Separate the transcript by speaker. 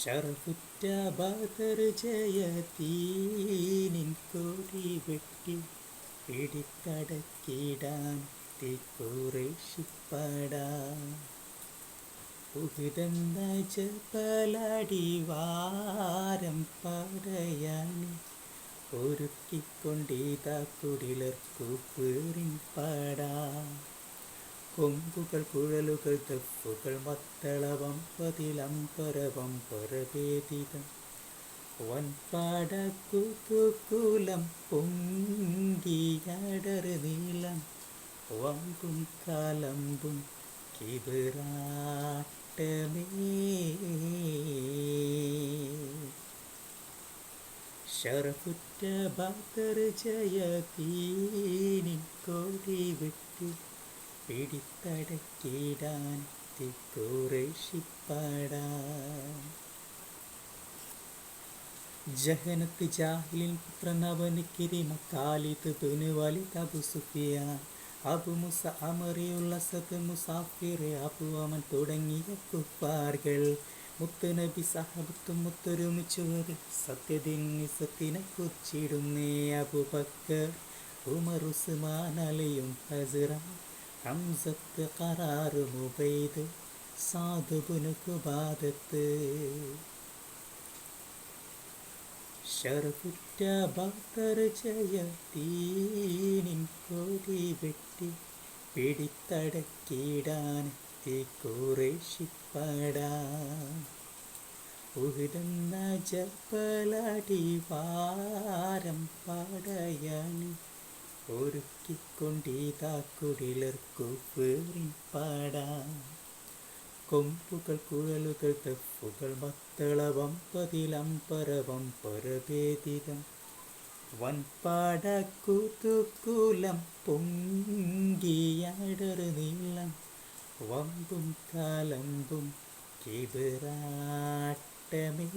Speaker 1: ഷറഫുറ്റ ബദർ ജയതീനിൻ കോടി വെട്ടി പിടിക്കടക്കിടാൻ തിക്കുറേഷിപ്പടാ ഉഹിതെന്ന ജപലടി വാരം പടയാളി ഒരുക്കിക്കൊണ്ടിതാ കുടിലർക്കു പേറിൻ പടാ. കൊമ്പുകൾ കുഴലുകൾ തെപ്പുകൾ മത്തളവം പതിലംപരവം പരവേദിതം വൻപാടക്കുതുകുലം പൊങ്കിയടറ് നീളം. വമ്പും കലമ്പും കിബിറാട്ടമേ. ഷറഫുറ്റ ബദർ ജയതീനിൻ കോടി വെട്ടി പിടിത്തടക്കിടാൻ തിക്കുറേഷിപ്പടാൻ ജഹനത്ത് ജാഹിലിൻ പുത്രൻ അവന് കിരിമ Khalid bin Walid Abu Sufyan. Abu Musa അമറിയുള്ള സത് മുസാഫിറെ അബു അമൻ തുടങ്ങിയ കുപ്പാർകൾ. മുത്തുനബി സഹബത്തും മുത്തൊരുമിച്ചു വരും സത്യദിൻ നിസത്തിനെ കുറിച്ചിടുന്നേ അബുബക്കർ ഉമർ ഉസ്മാൻ അലിയും ഹംസത്ത് ഖറാറ് മുബൈദ് സാധുബുന് കുബാദത്ത്. ഷറഫുറ്റ ഭക്തർ ജയത്തീനിൻ കോടി വെട്ടി പിടിത്തടക്കിടാൻ തിക്കുറേഷിപ്പടാൻ ഉഹിടുന്ന ജപ്പലടി വാരം പടയാളി ഒരുക്കിക്കൊണ്ടിതാ കുടിലർക്കു പേറിൻ പാടാൻ കൊമ്പുകൾ കുഴലുകൾ തെപ്പുകൾ മത്തളവം പതിലംപരവം പരഭേദിതം വൻപാടക്കുതുകുലം പൊങ്കിയടറ് നീളം. വമ്പും കാലമ്പും കിബിറാട്ടമേ.